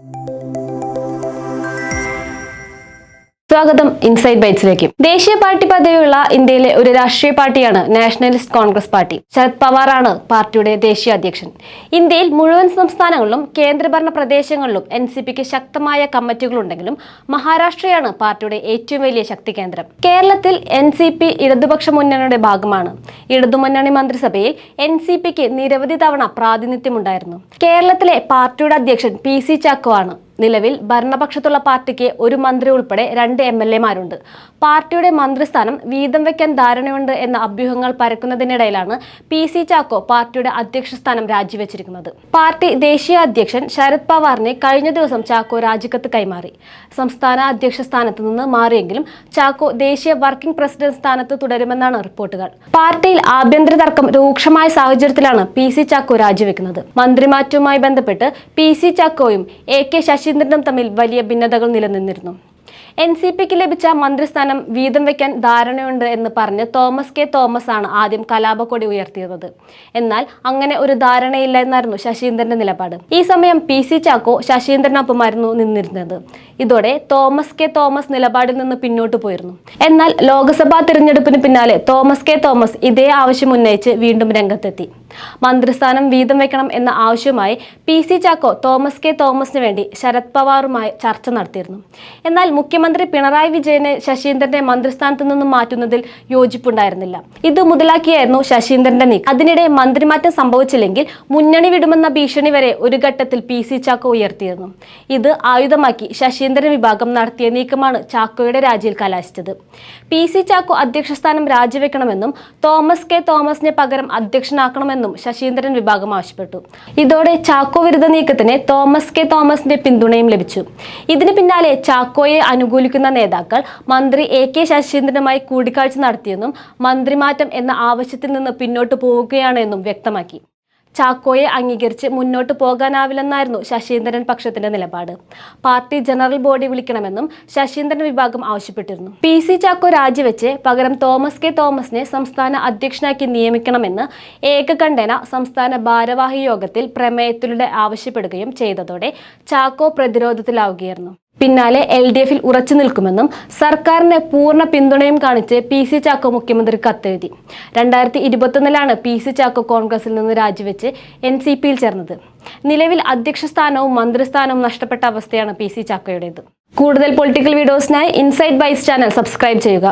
Thank you. സ്വാഗതം inside ബൈറ്റ്സിലേക്ക് ദേശീയ പാർട്ടി പദവിയുള്ള ഇന്ത്യയിലെ ഒരു രാഷ്ട്രീയ പാർട്ടിയാണ് നാഷണലിസ്റ്റ് കോൺഗ്രസ് പാർട്ടി. ശരത് പവാറാണ് പാർട്ടിയുടെ ദേശീയ അധ്യക്ഷൻ. ഇന്ത്യയിൽ മുഴുവൻ സംസ്ഥാനങ്ങളിലും കേന്ദ്രഭരണ പ്രദേശങ്ങളിലും എൻ സി പിക്ക് ശക്തമായ കമ്മിറ്റികളുണ്ടെങ്കിലും മഹാരാഷ്ട്രയാണ് പാർട്ടിയുടെ ഏറ്റവും വലിയ ശക്തി കേന്ദ്രം. കേരളത്തിൽ എൻ സി പി ഇടതുപക്ഷ മുന്നണിയുടെ ഭാഗമാണ്. ഇടതുമുന്നണി മന്ത്രിസഭയിൽ എൻ സി പിക്ക് നിരവധി തവണ പ്രാതിനിധ്യമുണ്ടായിരുന്നു. കേരളത്തിലെ പാർട്ടിയുടെ അധ്യക്ഷൻ പി സി ചാക്കോ ആണ്. നിലവിൽ ഭരണപക്ഷത്തുള്ള പാർട്ടിക്ക് ഒരു മന്ത്രി ഉൾപ്പെടെ രണ്ട് എം എൽ എമാരുണ്ട്. പാർട്ടിയുടെ മന്ത്രിസ്ഥാനം വീതം വെക്കാൻ ധാരണയുണ്ട് എന്ന അഭ്യൂഹങ്ങൾ പരക്കുന്നതിനിടയിലാണ് പി സി ചാക്കോ പാർട്ടിയുടെ അധ്യക്ഷ സ്ഥാനം രാജിവെച്ചിരിക്കുന്നത്. പാർട്ടി ദേശീയ അധ്യക്ഷൻ ശരത് പവാറിനെ കഴിഞ്ഞ ദിവസം ചാക്കോ രാജിക്കത്ത് കൈമാറി. സംസ്ഥാന അധ്യക്ഷ സ്ഥാനത്ത് നിന്ന് മാറിയെങ്കിലും ചാക്കോ ദേശീയ വർക്കിംഗ് പ്രസിഡന്റ് സ്ഥാനത്ത് തുടരുമെന്നാണ് റിപ്പോർട്ടുകൾ. പാർട്ടിയിൽ ആഭ്യന്തര തർക്കം രൂക്ഷമായ സാഹചര്യത്തിലാണ് പി സി ചാക്കോ രാജിവെക്കുന്നത്. മന്ത്രിമാറ്റവുമായി ബന്ധപ്പെട്ട് പി സി ചാക്കോയും എ കെ ശശീന്ദ്രനും തമ്മിൽ വലിയ ഭിന്നതകൾ നിലനിന്നിരുന്നു. എൻ സി പിക്ക് ലഭിച്ച മന്ത്രിസ്ഥാനം വീതം വയ്ക്കാൻ ധാരണയുണ്ട് എന്ന് പറഞ്ഞ് തോമസ് കെ തോമസ് ആണ് ആദ്യം കലാപക്കൊടി ഉയർത്തിയത്. എന്നാൽ അങ്ങനെ ഒരു ധാരണയില്ല എന്നായിരുന്നു ശശീന്ദ്രന്റെ നിലപാട്. ഈ സമയം പി സി ചാക്കോ ശശീന്ദ്രനൊപ്പമായിരുന്നു നിന്നിരുന്നത്. ഇതോടെ തോമസ് കെ തോമസ് നിലപാടിൽ നിന്ന് പിന്നോട്ട് പോയിരുന്നു. എന്നാൽ ലോക്സഭാ തിരഞ്ഞെടുപ്പിന് പിന്നാലെ തോമസ് കെ തോമസ് ഇതേ ആവശ്യം ഉന്നയിച്ച് വീണ്ടും രംഗത്തെത്തി. മന്ത്രിസ്ഥാനം വീതം വെക്കണം എന്ന ആവശ്യവുമായി P C Chacko Thomas K തോമസിന് വേണ്ടി ശരത് പവാറുമായി ചർച്ച നടത്തിയിരുന്നു. എന്നാൽ മുഖ്യമന്ത്രി പിണറായി വിജയനെ ശശീന്ദ്രന്റെ മന്ത്രിസ്ഥാനത്ത് നിന്നും മാറ്റുന്നതിൽ യോജിപ്പുണ്ടായിരുന്നില്ല. ഇത് മുതലാക്കിയായിരുന്നു ശശീന്ദ്രന്റെ നീക്കം. അതിനിടെ മന്ത്രിമാറ്റം സംഭവിച്ചില്ലെങ്കിൽ മുന്നണി വിടുമെന്ന ഭീഷണി വരെ ഒരു ഘട്ടത്തിൽ പി സി ചാക്കോ ഉയർത്തിയിരുന്നു. ഇത് ആയുധമാക്കി ശശീന്ദ്രൻ വിഭാഗം നടത്തിയ നീക്കമാണ് ചാക്കോയുടെ രാജിയിൽ കലാശിച്ചത്. പി സി ചാക്കോ അധ്യക്ഷസ്ഥാനം രാജിവെക്കണമെന്നും തോമസ് കെ തോമസിനെ പകരം അധ്യക്ഷനാക്കണമെന്നും ശശീന്ദ്രൻ വിഭാഗം ആവശ്യപ്പെട്ടു. ഇതോടെ ചാക്കോ വിരുദ്ധ നീക്കത്തിന് തോമസ് കെ തോമസിന്റെ പിന്തുണയും ലഭിച്ചു. ഇതിന് പിന്നാലെ ചാക്കോയെ അനുകൂലിക്കുന്ന നേതാക്കൾ മന്ത്രി എ കെ ശശീന്ദ്രനുമായി കൂടിക്കാഴ്ച നടത്തിയെന്നും മന്ത്രിമാറ്റം എന്ന ആവശ്യത്തിൽ നിന്ന് പിന്നോട്ട് പോവുകയാണെന്നും വ്യക്തമാക്കി. ചാക്കോയെ അംഗീകരിച്ച് മുന്നോട്ട് പോകാനാവില്ലെന്നായിരുന്നു ശശീന്ദ്രൻ പക്ഷത്തിന്റെ നിലപാട്. പാർട്ടി ജനറൽ ബോഡി വിളിക്കണമെന്നും ശശീന്ദ്രൻ വിഭാഗം ആവശ്യപ്പെട്ടിരുന്നു. പി സി ചാക്കോ രാജിവെച്ച് പകരം തോമസ് കെ തോമസിനെ സംസ്ഥാന അധ്യക്ഷനാക്കി നിയമിക്കണമെന്ന് ഏകകണ്ഠേന സംസ്ഥാന ഭാരവാഹി യോഗത്തിൽ പ്രമേയത്തിലൂടെ ആവശ്യപ്പെടുകയും ചെയ്തതോടെ ചാക്കോ പ്രതിരോധത്തിലാവുകയായിരുന്നു. പിന്നാലെ എൽ ഡി എഫിൽ ഉറച്ചു നിൽക്കുമെന്നും സർക്കാരിന് പൂർണ പിന്തുണയും കാണിച്ച് പി സി ചാക്കോ മുഖ്യമന്ത്രി കത്തെഴുതി. രണ്ടായിരത്തി ഇരുപത്തൊന്നിലാണ് പി സി ചാക്കോ കോൺഗ്രസിൽ നിന്ന് രാജിവെച്ച് എൻ സി പിയിൽ ചേർന്നത്. നിലവിൽ അധ്യക്ഷ സ്ഥാനവും മന്ത്രിസ്ഥാനവും നഷ്ടപ്പെട്ട അവസ്ഥയാണ് പി സി ചാക്കോയുടേത്. കൂടുതൽ പൊളിറ്റിക്കൽ വീഡിയോസിനായി ഇൻസൈറ്റ് ബൈസ് ചാനൽ സബ്സ്ക്രൈബ് ചെയ്യുക.